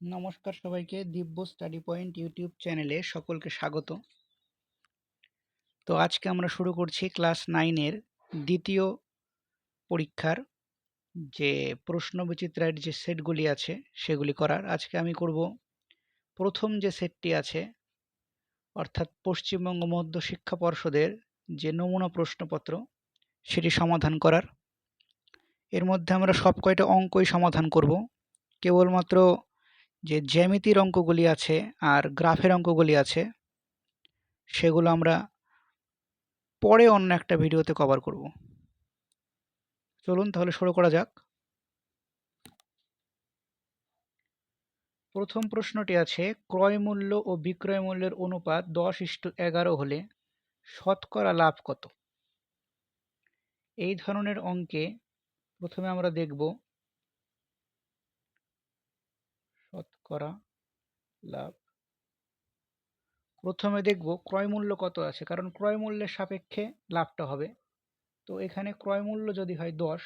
নমস্কার সবাইকে দিব্য study point YouTube চ্যানেলে সকলকে স্বাগত। তো আজকে আমরা শুরু করছি ক্লাস নাইনের দ্বিতীয় পরীক্ষার যে প্রশ্ন বিচিত্রায়ের যে সেটগুলি আছে সেগুলি করার। আজকে আমি করব প্রথম যে সেটটি আছে, অর্থাৎ পশ্চিমবঙ্গ মধ্য শিক্ষা পর্ষদের যে নমুনা প্রশ্নপত্র সেটি সমাধান করার। এর মধ্যে আমরা সব কয়টা অঙ্কই সমাধান করব। কেবলমাত্র যে জ্যামিতির অঙ্কগুলি আছে আর গ্রাফের অঙ্কগুলি আছে, সেগুলো আমরা পরে অন্য একটা ভিডিওতে কভার করব। চলুন তাহলে শুরু করা যাক। প্রথম প্রশ্নটি আছে, ক্রয় মূল্য ও বিক্রয় মূল্যের অনুপাত দশ ইস্টু এগারো হলে শতকরা লাভ কত? এই ধরনের অঙ্কে প্রথমে আমরা দেখব শতকরা লাভ। প্রথমে দেখব ক্রয় মূল্য কত আছে, কারণ ক্রয় মূল্যের সাপেক্ষে লাভটা হবে। তো এখানে ক্রয় মূল্য যদি হয় দশ,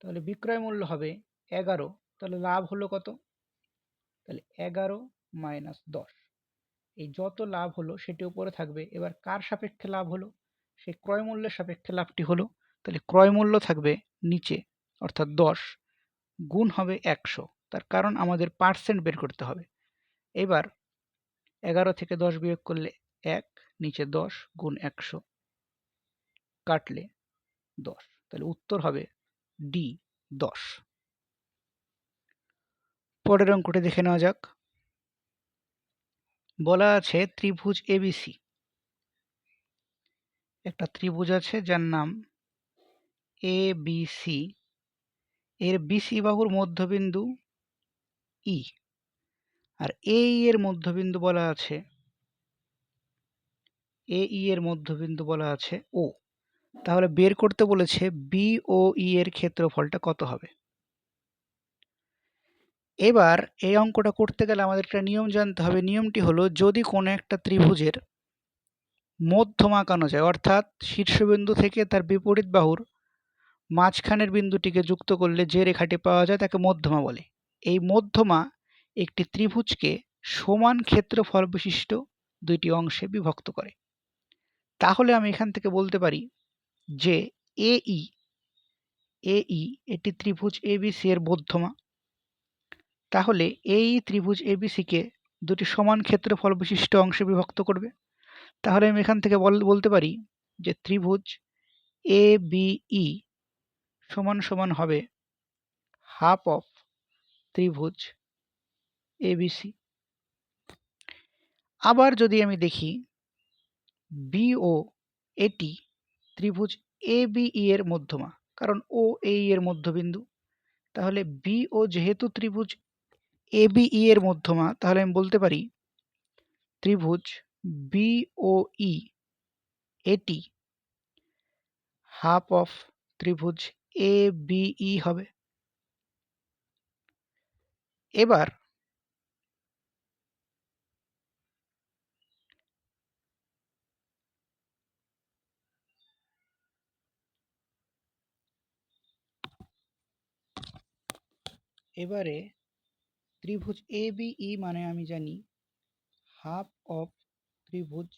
তাহলে বিক্রয় মূল্য হবে এগারো, তাহলে লাভ হলো কত? তাহলে এগারো মাইনাস দশ। এই যত লাভ হলো সেটি উপরে থাকবে। এবার কার সাপেক্ষে লাভ হলো? সেই ক্রয় মূল্যের সাপেক্ষে লাভটি হলো, তাহলে ক্রয় মূল্য থাকবে নিচে, অর্থাৎ দশ, গুণ হবে একশো। তার কারণ আমাদের পার্সেন্ট বের করতে হবে। এবার এগারো থেকে দশ বিয়োগ করলে এক, নিচে দশ গুণ একশো। কাটলে দশ। তাহলে উত্তর হবে ডি দশ। পরের অঙ্কটি দেখে নেওয়া যাক। বলা আছে ত্রিভুজ এবিসি একটা ত্রিভুজ আছে যার নাম এ বি সি এর বিসি বাহুর মধ্যবিন্দু ই। আর এ এর মধ্যবিন্দু বলা আছে, এ ই এর মধ্যবিন্দু বলা আছে ও। তাহলে বের করতে বলেছে বি ও ই এর ক্ষেত্রফলটা কত হবে? এবার এই অঙ্কটা করতে গেলে আমাদের একটা নিয়ম জানতে হবে। নিয়মটি হলো যদি কোনো একটা ত্রিভুজের মধ্যম আঁকানো যায় অর্থাৎ শীর্ষবিন্দু থেকে তার বিপরীত বাহুর মাঝখানের বিন্দুটিকে যুক্ত করলে যে রেখাটি পাওয়া যায় তাকে মধ্যমা বলে। এই মধ্যমা একটি ত্রিভুজকে সমান ক্ষেত্রফল বিশিষ্ট দুইটি অংশে বিভক্ত করে। তাহলে আমি এখান থেকে বলতে পারি যে এই এই এটি ত্রিভুজ এবিসি এর মধ্যমা। তাহলে এই ত্রিভুজ এবিসিকে দুটি সমান ক্ষেত্রফল বিশিষ্ট অংশে বিভক্ত করবে। তাহলে আমি এখান থেকে বলতে পারি যে ত্রিভুজ এ বিই সমান সমান হবে হাফ অফ ত্রিভুজ এবিসি আবার যদি আমি দেখি বিও এটি ত্রিভুজ এ বিই এর মধ্যমা, কারণ ও এই এর মধ্যবিন্দু। তাহলে বিও যেহেতু ত্রিভুজ এ বিই এর মধ্যমা, তাহলে আমি বলতে পারি ত্রিভুজ বিওই এটি হাফ অফ ত্রিভুজ এ বিই হবে। এবার এবারে ত্রিভুজ এ বি ই মানে আমি জানি হাফ অফ ত্রিভুজ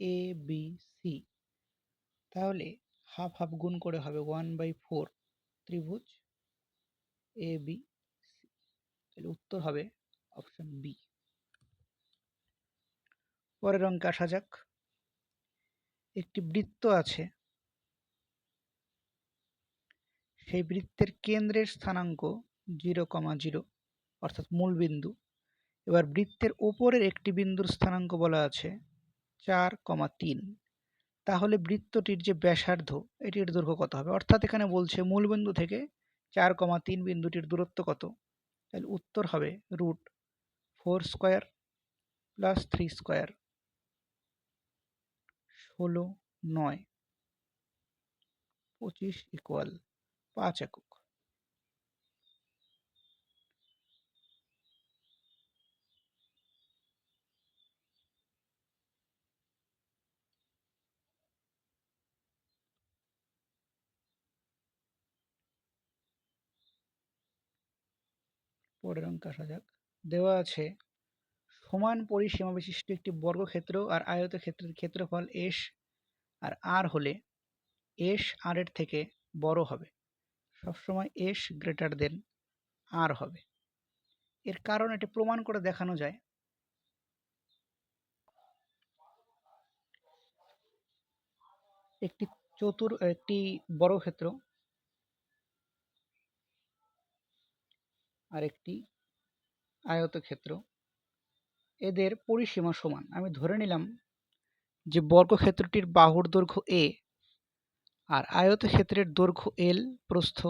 এ বি সি তাহলে হাফ হাফ গুণ করে হবে ওয়ান বাই ফোর ত্রিভুজ এ বি তাহলে উত্তর হবে অপশন বি পরের অঙ্কে আসা যাক। একটি বৃত্ত আছে। সেই বৃত্তের কেন্দ্রের স্থানাঙ্ক জিরো কমা জিরো, অর্থাৎ মূল বিন্দু। এবার বৃত্তের ওপরের একটি বিন্দুর স্থানাঙ্ক বলা আছে চার কমা তিন। তাহলে বৃত্তটির যে ব্যাসার্ধ, এটির দৈর্ঘ্য কত হবে? অর্থাৎ এখানে বলছে মূল বিন্দু থেকে চার কমা তিন বিন্দুটির দূরত্ব কত? তাহলে উত্তর হবে root four square plus three square ষোলো নয়। পঁচিশ ইকুয়াল পাঁচ একক। পরের অঙ্কে আসা যাক। দেওয়া আছে, সমান পরিসীমা বিশিষ্ট একটি বর্গক্ষেত্র আর আয়তক্ষেত্রের ক্ষেত্রফল এস আর আর হলে এস আর এর থেকে বড় হবে। সবসময় এস গ্রেটার দেন আর হবে। এর কারণ এটি প্রমাণ করে দেখানো যায়। একটি চতুর, একটি বড় আর একটি আয়তক্ষেত্র। এদের পরিসীমা সমান। আমি ধরে নিলাম যে বর্গক্ষেত্রটির বাহুর দৈর্ঘ্য এ আর আয়তক্ষেত্রের দৈর্ঘ্য এল প্রস্থ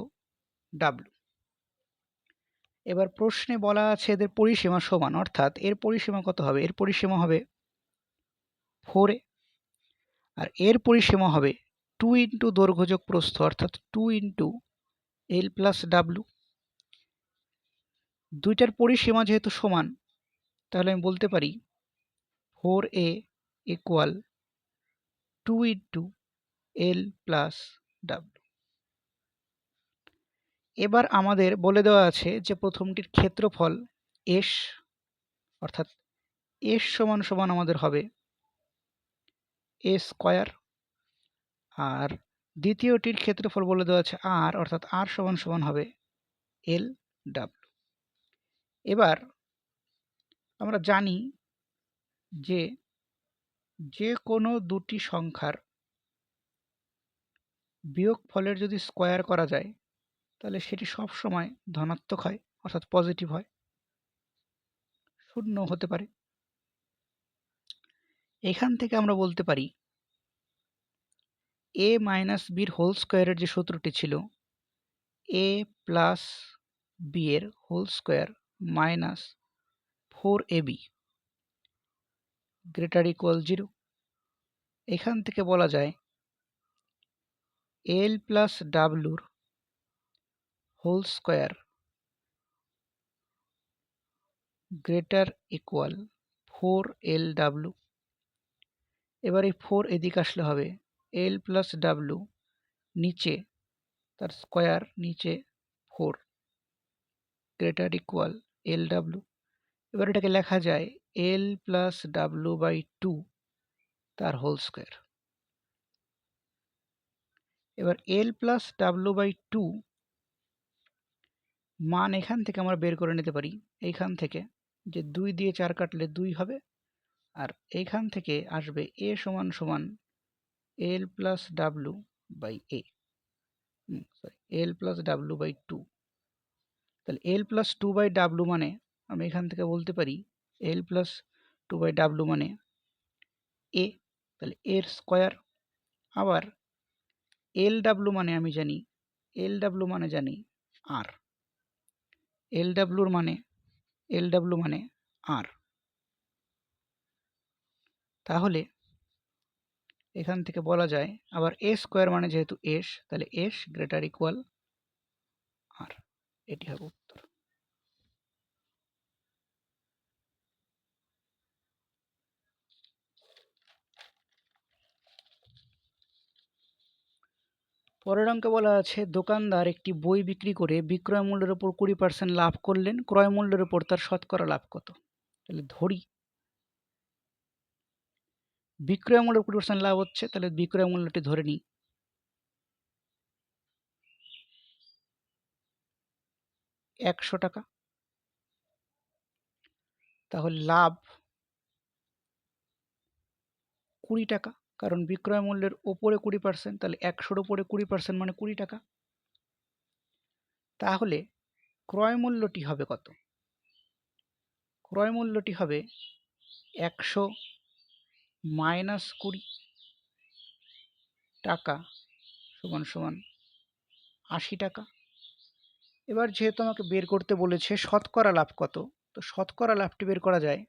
ডাব্লু এবার প্রশ্নে বলা আছে এদের পরিসীমা সমান, অর্থাৎ এর পরিসীমা কত হবে? এর পরিসীমা হবে ফোর আর এর পরিসীমা হবে টু ইন্টু দৈর্ঘ্যযোগ প্রস্থ, অর্থাৎ two into L plus W দুইটার পরিসীমা যেহেতু সমান, তাহলে আমি বলতে পারি four A equal to into L plus W এবার আমাদের বলে দেওয়া আছে যে প্রথমটির ক্ষেত্রফল এস অর্থাৎ এস সমান সমান আমাদের হবে এ স্কয়ার আর দ্বিতীয়টির ক্ষেত্রফল বলে দেওয়া আছে আর অর্থাৎ আর সমান সমান হবে এল ডাব্লু এবার আমরা জানি যে যে কোনো দুটি সংখ্যার বিয়োগ ফলের যদি স্কোয়ার করা যায়, তাহলে সেটি সব সময় ধনাত্মক হয়, অর্থাৎ পজিটিভ হয়। শূন্য হতে পারে। এখান থেকে আমরা বলতে পারি এ মাইনাস বির হোল স্কোয়ারের যে সূত্রটি ছিল এ প্লাস বি এর whole square minus four A B greater equal zero. এখান থেকে বলা যায় L plus ডাব্লুর whole square greater equal four L W. এবার এই ফোর এদিকে আসলে হবে এল প্লাস ডাব্লু নিচে, তার স্কোয়ার নিচে four, greater equal L W এবার এটাকে লেখা যায় L plus W by two তার হোল স্কোয়ার এবার L plus W by two মান এখান থেকে আমরা বের করে নিতে পারি। এইখান থেকে যে দুই দিয়ে চার কাটলে দুই হবে আর এইখান থেকে আসবে এ সমান সমান L plus W by A L plus W by two তাহলে L plus two by W মানে আমি এখান থেকে বলতে পারি L plus two by W মানে এ তাহলে এর স্কোয়ার আবার এল ডাব্লু মানে আমি জানি এল ডাব্লু মানে জানি আর এল ডাব্লুর মানে এল ডাব্লু মানে আর তাহলে এখান থেকে বলা যায়, আবার এ স্কোয়ার মানে যেহেতু এস তাহলে এস গ্রেটার ইকুয়াল আর এটি হবে উত্তর পরের অঙ্কে বলা আছে, দোকানদার একটি বই বিক্রি করে বিক্রয় মূল্যের উপর কুড়ি পার্সেন্ট লাভ করলেন, ক্রয় মূল্যের উপর তার শতকরা লাভ কত? তাহলে ধরি। বিক্রয় মূল্যের কুড়ি পার্সেন্ট লাভ হচ্ছে, তাহলে বিক্রয় মূল্যটি ধরে নিই। একশো টাকা। তাহলে লাভ কুড়ি টাকা। কারণ বিক্রয় মূল্যের ওপরে কুড়ি পার্সেন্ট তাহলে একশোর ওপরে কুড়ি পার্সেন্ট মানে কুড়ি টাকা। তাহলে ক্রয় মূল্যটি হবে কত? ক্রয় মূল্যটি হবে একশো মাইনাস কুড়ি টাকা সমান সমান আশি টাকা। এবার যেহেতু আমাকে বের করতে বলেছে শতকরা লাভ কত, তো শতকরা লাভটি বের করা যায়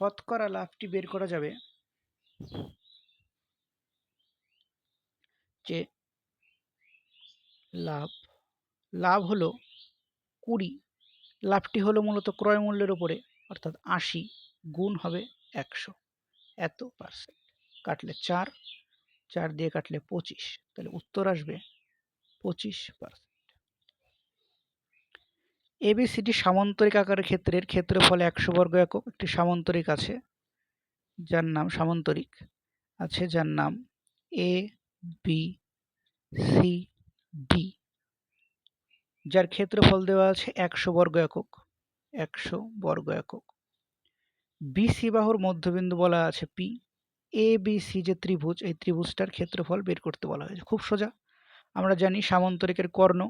শতকরা লাভটি বের করা যাবে। যে লাভ লাভ হলো কুড়ি, লাভটি হলো মূলত ক্রয় মূল্যের উপরে, অর্থাৎ আশি গুণ হবে একশো। এত পার্সেন্ট কাটলে চার চার দিয়ে কাটলে পঁচিশ। তাহলে উত্তর আসবে পঁচিশ পার্সেন্ট এবিসিডি সামান্তরিক আকারের ক্ষেত্রের ক্ষেত্রফল একশো বর্গ একক, একটি সামান্তরিক আছে, যার নাম সামান্তরিক, আছে যার নাম এ বি সি ডি যার ক্ষেত্রফল দেওয়া আছে একশো বর্গ একক, একশো বর্গ একক। বিসি বাহুর মধ্যবিন্দু বলা আছে পি এ বি সি যে ত্রিভুজ, এই ত্রিভুজটার ক্ষেত্রফল বের করতে বলা হয়েছে। খুব সোজা, আমরা জানি সামান্তরিকের কর্ণ,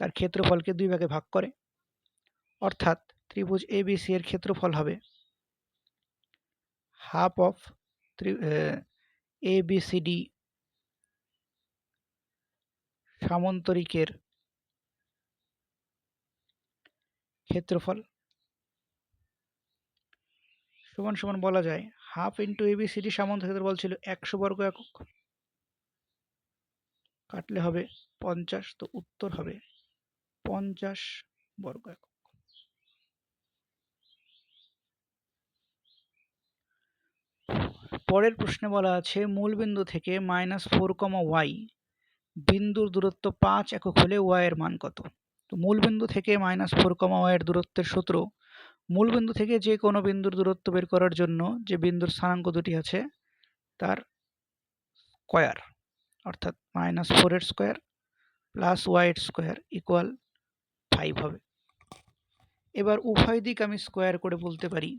তার ক্ষেত্রফলকে দুই ভাগে ভাগ করে অর্থাৎ ত্রিভুজ এ বি সি এর ক্ষেত্রফল হবে half of A B C D সামান্তরিকের ক্ষেত্রফল। সমান সমান বলা যায় হাফ ইন্টু এবিসিডি সামান্তরিক ক্ষেত্রফল ছিল একশো বর্গ একক। কাটলে হবে পঞ্চাশ, তো উত্তর হবে পঞ্চাশ বর্গ একক। পরের প্রশ্নে বলা আছে মূল বিন্দু থেকে মাইনাস ফোর কমা ওয়াই বিন্দুর দূরত্ব পাঁচ একক হলে ওয়াই এর মান কত? তো মূল বিন্দু থেকে মাইনাস ফোর কমা ওয়াই এর দূরত্বের সূত্র মূল বিন্দু থেকে যে কোনো বিন্দুর দূরত্ব বের করার জন্য যে বিন্দুর স্থানাঙ্ক দুটি আছে, তার স্কোয়ার অর্থাৎ মাইনাস ফোরের স্কোয়ার প্লাস ওয়াইয়ের স্কোয়ার ইকুয়াল ফাইভ হবে। এবার উভয় দিক আমি স্কোয়ার করে বলতে পারি।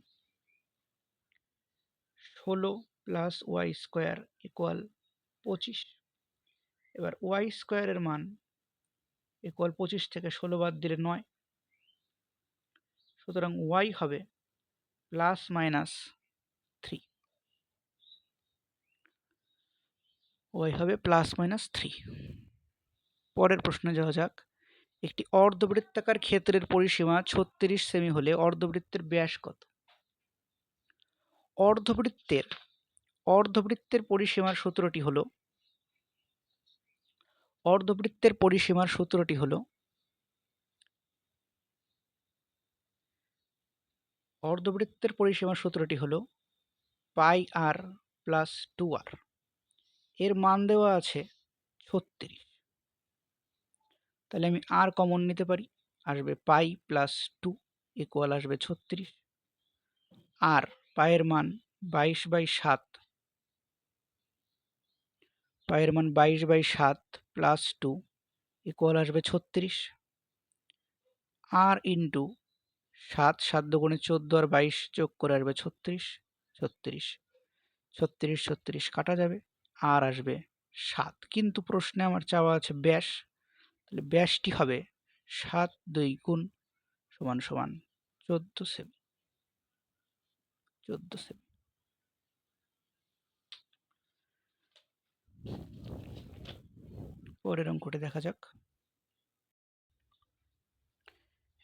ষোলো প্লাস ওয়াই স্কোয়ার ইকুয়াল পঁচিশ। এবার ওয়াই স্কোয়ারের মান ইকুয়াল পঁচিশ থেকে ষোলো বাদ দিলে নয়। সুতরাং ওয়াই হবে প্লাস মাইনাস থ্রি ওয়াই হবে প্লাস মাইনাস থ্রি পরের প্রশ্নে যাওয়া যাক। একটি অর্ধবৃত্তাকার ক্ষেত্রের পরিসীমা ছত্রিশ সেমি হলে অর্ধবৃত্তের ব্যাস কত? অর্ধবৃত্তের অর্ধবৃত্তের পরিসীমার সূত্রটি হলো অর্ধবৃত্তের পরিসীমার সূত্রটি হল অর্ধবৃত্তের পরিসীমার সূত্রটি হল পাই আর প্লাস টু আর। এর মান দেওয়া আছে ছত্রিশ। তাহলে আমি আর কমন নিতে পারি, আসবে পাই প্লাস টু ইকুয়াল আসবে ছত্রিশ। আর পায়ের মান বাইশ বাই সাত পায়ের মান বাইশ বাই সাত প্লাস টু ইকুয়াল আসবে ছত্রিশ। আর ইন্টু সাত সাত দুগুণে চোদ্দ আর বাইশ যোগ করে আসবে ছত্রিশ ছত্রিশ ছত্রিশ ছত্রিশ কাটা যাবে। আর আসবে সাত। কিন্তু প্রশ্নে আমার চাওয়া আছে ব্যাস। তাহলে ব্যাসটি হবে সাত দুই গুণ সমান সমান চোদ্দ সেমি চোদ্দ সেমি। পরের অঙ্কটি দেখা যাক।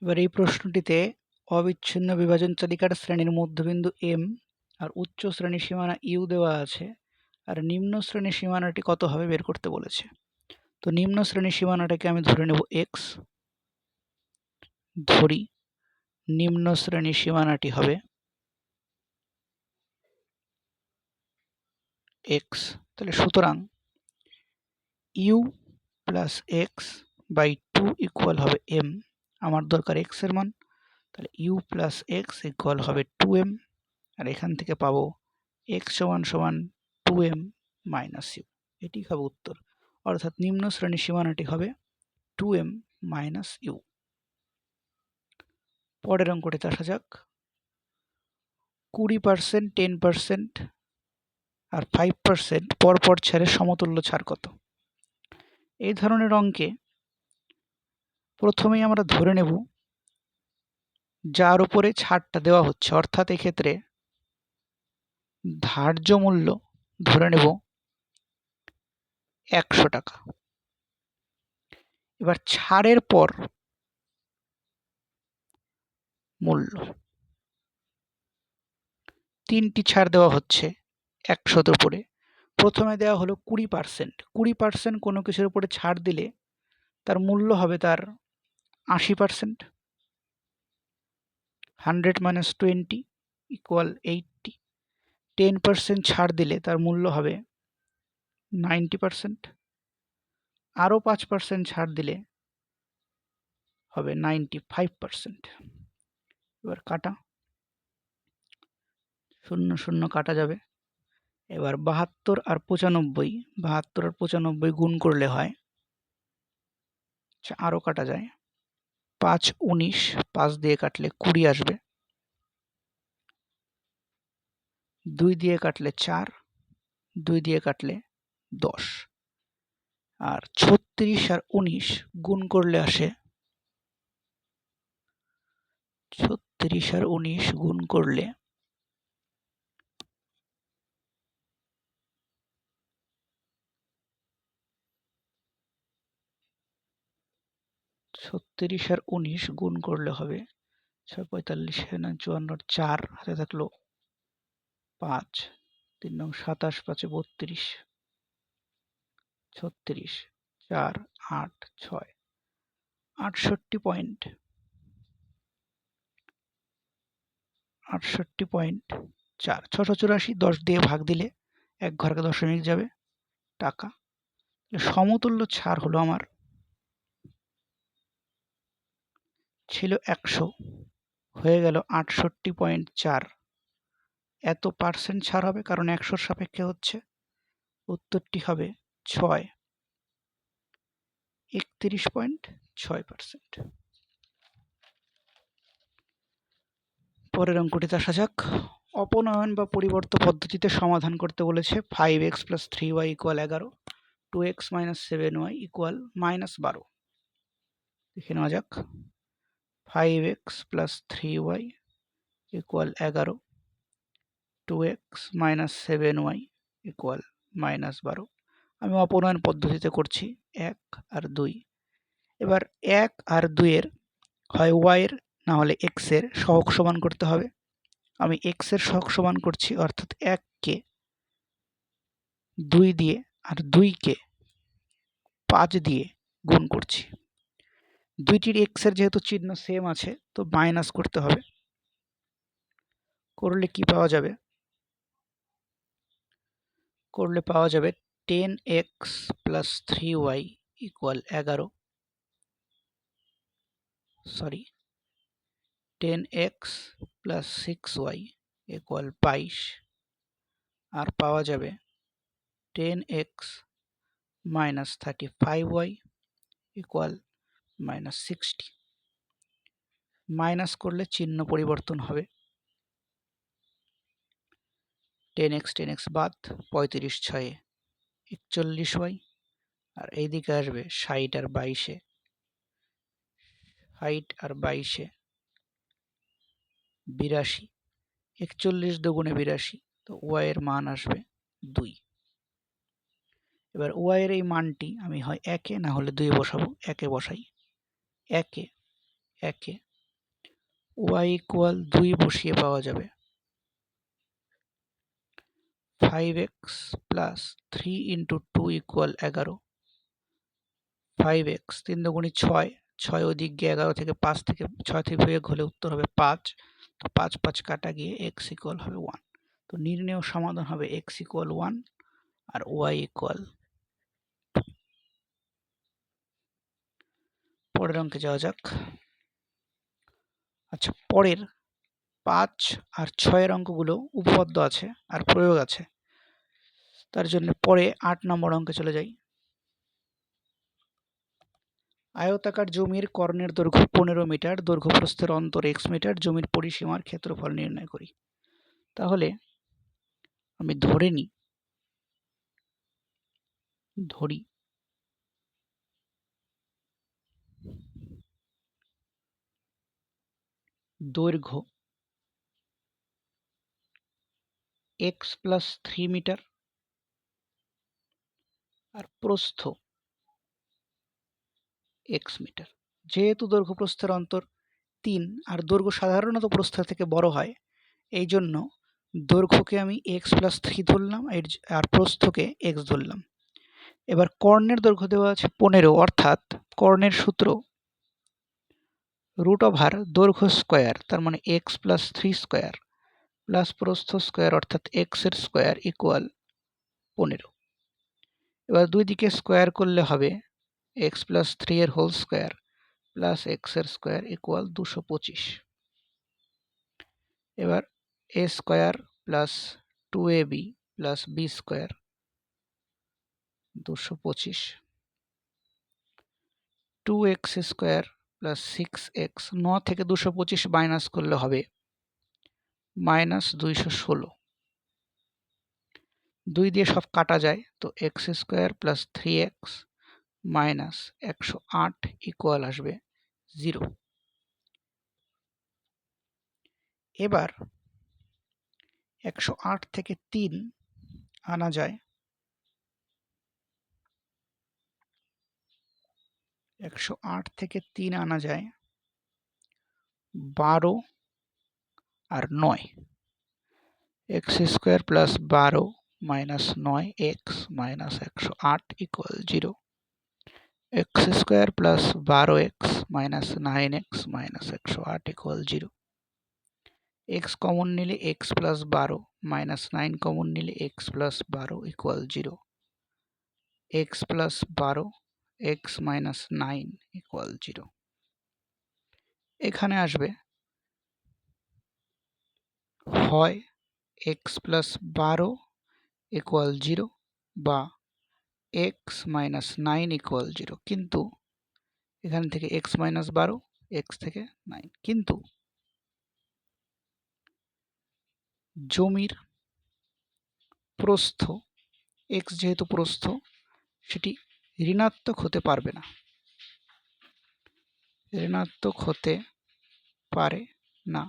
এবার এই প্রশ্নটিতে অবিচ্ছিন্ন বিভাজন চালিকার শ্রেণির মধ্যবিন্দু এম আর উচ্চ শ্রেণির সীমানা ইউ দেওয়া আছে আর নিম্ন শ্রেণির সীমানাটি কত হবে বের করতে বলেছে। তো নিম্ন শ্রেণির সীমানাটাকে আমি ধরে নেব এক্স ধরি নিম্ন শ্রেণির সীমানাটি হবে এক্স তাহলে সুতরাং u plus x by two equal হবে এম আমার দরকার এক্সের মান, তাহলে ইউ প্লাস এক্স ইকুয়াল হবে টু এম আর এখান থেকে পাবো এক্স সমান সমান টু এম মাইনাস ইউ এটি হবে উত্তর। অর্থাৎ নিম্ন শ্রেণির সীমানাটি হবে টু এম মাইনাস ইউ পরের অঙ্কটিতে আসা যাক। কুড়ি পার্সেন্ট টেন পার্সেন্ট আর ফাইভ পার্সেন্ট পরপর ছাড়ের সমতুল্য ছাড় কত? এই ধরনের অঙ্কে প্রথমেই আমরা ধরে নেব যার উপরে ছাড়টা দেওয়া হচ্ছে। অর্থাৎ এক্ষেত্রে ধার্য মূল্য ধরে নেব একশো টাকা। এবার ছাড়ের পর মূল্য তিনটি ছাড় দেওয়া হচ্ছে। একশোর উপরে। প্রথমে দেওয়া হলো কুড়ি পার্সেন্ট কুড়ি পার্সেন্ট কোনো কিছুর উপরে ছাড় দিলে তার মূল্য হবে তার আশি percent hundred minus twenty equal eighty ten percent ছাড় দিলে তার মূল্য হবে নাইনটি পার্সেন্ট আরও পাঁচ পার্সেন্ট ছাড় দিলে হবে নাইনটি ফাইভ পার্সেন্ট এবার কাটা। শূন্য শূন্য কাটা যাবে। এবার বাহাত্তর আর পঁচানব্বই, বাহাত্তর আর পঁচানব্বই গুণ করলে হয় আচ্ছা আরও কাটা যায়, পাঁচ উনিশ, পাঁচ দিয়ে কাটলে কুড়ি আসবে, দুই দিয়ে কাটলে চার, দুই দিয়ে কাটলে দশ, আর ছত্রিশ আর উনিশ গুণ করলে আসে, ছত্রিশ আর উনিশ গুণ করলে ছত্রিশ আর উনিশ গুণ করলে হবে। ছয় পঁয়তাল্লিশ না, চুয়ান্ন চার হাতে থাকল পাঁচ। তিন নং সাতাশ পাঁচে বত্রিশ। ছত্রিশ, চার, আট, ছয়। আটষট্টি পয়েন্ট। আটষট্টি পয়েন্ট চার। ছশো চুরাশি, দশ দিয়ে ভাগ দিলে এক ঘরকে দশমিক যাবে টাকা। সমতুল্য ছাড় হলো আমার ছিল একশো। হয়ে গেল আটষট্টি পয়েন্ট চার। এত পার্সেন্ট ছাড় হবে? কারণ একশোর সাপেক্ষে হচ্ছে। উত্তরটি হবে ছয়। একত্রিশ পয়েন্ট ছয় পার্সেন্ট পরের অঙ্কটিতে আসা যাক। অপনয়ন বা পরিবর্ত পদ্ধতিতে সমাধান করতে বলেছে five x plus three y equal এগারো। Two x minus seven y equal minus বারো। দেখে নেওয়া যাক। Five x plus three y equal এগারো two x minus seven y equal minus বারো। আমি অপনয়ন পদ্ধতিতে করছি এক আর দুই। এবার এক আর দুইয়ের হয় ওয়াইয়ের না হলে এক্সের সহক সমান করতে হবে। আমি এক্সের সহক সমান করছি অর্থাৎ এককে দুই দিয়ে আর দুইকে পাঁচ দিয়ে গুণ করছি। দুইটির এক্সের যেহেতু চিহ্ন সেম আছে, তো মাইনাস করতে হবে। করলে কি পাওয়া যাবে? করলে পাওয়া যাবে ten x plus three y equal এগারো। Sorry ten x plus six y equal বাইশ। আর পাওয়া যাবে ten x minus thirty five y equal minus sixty minus করলে চিহ্ন পরিবর্তন হবে। টেন এক্স টেন এক্স বাদ পঁয়ত্রিশ ছয়ে একচল্লিশ ওয়াই আর এইদিকে আসবে ষাট আর বাইশে। ষাট আর বাইশে বিরাশি। একচল্লিশ দুগুণে বিরাশি, তো ওয়াইয়ের মান আসবে দুই। এবার ওয়াইয়ের এই মানটি আমি হয় একে, না হলে দুই বসাবো, একে বসাই। একে একে ওয়াই ইকুয়াল দুই বসিয়ে পাওয়া যাবে। Five x plus three into two equal এগারো। ফাইভ এক্স তিন দুগুণি ছয় ছয় ওদিক গিয়ে এগারো থেকে পাঁচ থেকে, ছয় থেকে বিয়োগ হলে উত্তর হবে পাঁচ। তো পাঁচ পাঁচ কাটা গিয়ে এক্স ইকুয়াল হবে ওয়ান তো নির্ণয় সমাধান হবে এক্স ইকুয়াল ওয়ান আর ওয়াই ইকুয়াল পরের অঙ্কে যাওয়া যাক। আচ্ছা পরের পাঁচ আর ছয়ের অঙ্কগুলো উপপাদ্য আছে আর প্রয়োগ আছে। তার জন্য পরে আট নম্বর অঙ্কে চলে যাই। আয়তাকার জমির কর্ণের দৈর্ঘ্য পনেরো মিটার দৈর্ঘ্য প্রস্থের অন্তর এক্স মিটার, জমির পরিসীমার ক্ষেত্রফল নির্ণয় করি। তাহলে আমি ধরে নিই ধরি। দৈর্ঘ্য এক্স প্লাস থ্রি মিটার আর প্রস্থ এক্স মিটার যেহেতু দৈর্ঘ্য প্রস্থের অন্তর তিন আর দৈর্ঘ্য সাধারণত প্রস্থ থেকে বড় হয়, এই জন্য দৈর্ঘ্যকে আমি এক্স প্লাস থ্রি ধরলাম আর প্রস্থকে এক্স ধরলাম। এবার কর্ণের দৈর্ঘ্য দেওয়া আছে পনেরো, অর্থাৎ কর্ণের সূত্র রুট ওভার দৈর্ঘ্য স্কোয়ার তার মানে x plus three square plus প্রস্থ স্কোয়ার অর্থাৎ এক্সের স্কোয়ার ইকুয়াল পনেরো। এবার দুই দিকে স্কোয়ার করলে হবে এক্স প্লাস থ্রি এর হোল স্কোয়ার প্লাস এক্সের স্কোয়ার ইকুয়াল দুশো পঁচিশ। এবার a square plus two a b plus b square দুশো পঁচিশ। Two x square plus six x ন থেকে দুশো পঁচিশ মাইনাস করলে হবে মাইনাস দুইশো ষোলো। দুই দিয়ে সব কাটা যায়, তো x square plus three x minus একশো আট ইকুয়াল আসবে জিরো এবার একশো আট থেকে তিন আনা যায় একশো আট থেকে তিন আনা যায় বারো আর নয় এক্স স্কোয়ার প্লাস বারো মাইনাস নয় এক্স মাইনাস একশো আট equal zero x square plus বারো x minus nine x minus একশো আট ইকুয়াল জিরো এক্স কমন নিলে এক্স প্লাস বারো মাইনাস নাইন কমন নিলে এক্স প্লাস বারো ইকুয়াল জিরো এক্স প্লাস বারো x minus nine equal zero এখানে আসবে, হয় এক্স প্লাস বারো ইকুয়াল জিরো বা x minus nine equal zero কিন্তু এখান থেকে এক্স মাইনাস বারো এক্স থেকে নাইন কিন্তু জমির প্রস্থ এক্স যেহেতু প্রস্থ, সেটি ঋণাত্মক হতে পারবে না। ঋণাত্মক হতে পারে না।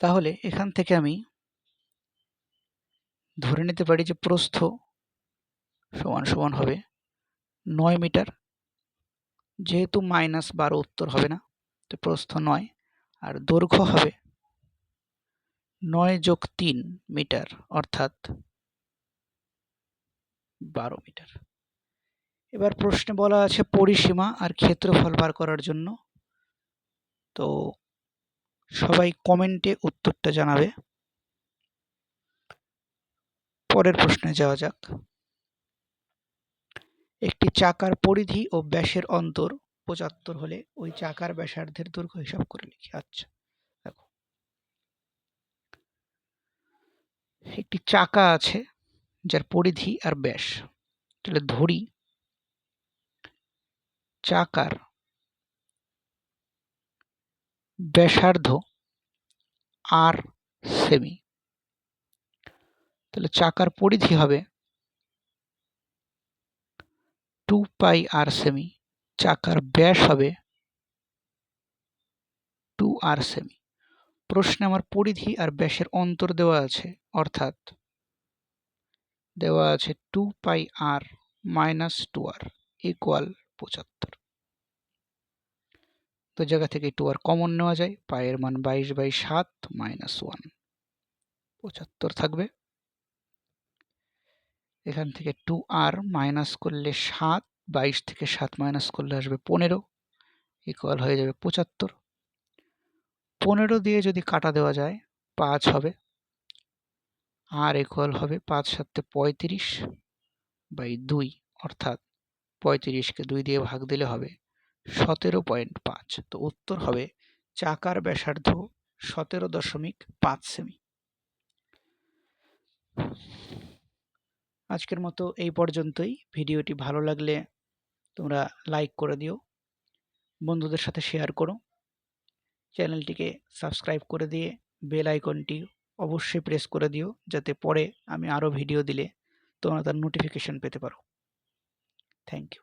তাহলে এখান থেকে আমি ধরে নিতে পারি যে প্রস্থ সমান সমান হবে নয় মিটার। যেহেতু মাইনাস বারো উত্তর হবে না, তো প্রস্থ নয়। আর দৈর্ঘ্য হবে নয় যোগ তিন মিটার, অর্থাৎ বারো মিটার। এবার প্রশ্নে বলা আছে পরিসীমা আর ক্ষেত্রফল বার করার জন্য। তো সবাই কমেন্টে উত্তরটা জানাবে। পরের প্রশ্নে যাওয়া যাক। একটি চাকার পরিধি ও ব্যাসের অন্তর পঁচাত্তর হলে ওই চাকার ব্যাসার্ধের দৈর্ঘ্য হিসাব করে লিখি। আচ্ছা দেখো। একটি চাকা আছে যার পরিধি আর ব্যাস। তাহলে ধরি, চাকার ব্যাসার্ধ আর সেমি তাহলে চাকার পরিধি হবে টু পাই আর সেমি চাকার ব্যাস হবে টু আর সেমি প্রশ্নে আমার পরিধি আর ব্যাসের অন্তর দেওয়া আছে, অর্থাৎ দেওয়া আছে two pi r minus two r equal পঁচাত্তর। তো জায়গা থেকে টু আর কমন নেওয়া যায় পায়ের মান বাইশ বাই সাত মাইনাস ওয়ান পঁচাত্তর থাকবে। এখান থেকে টু আর মাইনাস করলে সাত, বাইশ থেকে সাত মাইনাস করলে আসবে পনেরো ইকুয়াল হয়ে যাবে পঁচাত্তর। পনেরো দিয়ে যদি কাটা দেওয়া যায়, পাঁচ হবে। আর ইকুয়াল হবে পাঁচ সাতে পঁয়ত্রিশ বাই দুই, অর্থাৎ পঁয়ত্রিশকে দুই দিয়ে ভাগ দিলে হবে সতেরো পয়েন্ট পাঁচ। তো উত্তর হবে চাকার ব্যাসার্ধ সতেরো দশমিক পাঁচ সেমি আজকের মতো এই পর্যন্তই। ভিডিওটি ভালো লাগলে তোমরা লাইক করে দিও, বন্ধুদের সাথে শেয়ার করো। চ্যানেলটিকে সাবস্ক্রাইব করে দিয়ে বেল আইকনটি অবশ্যই প্রেস করে দিও, যাতে পরে আমি আরও ভিডিও দিলে তোমরা তার নোটিফিকেশন পেতে পারো। Thank you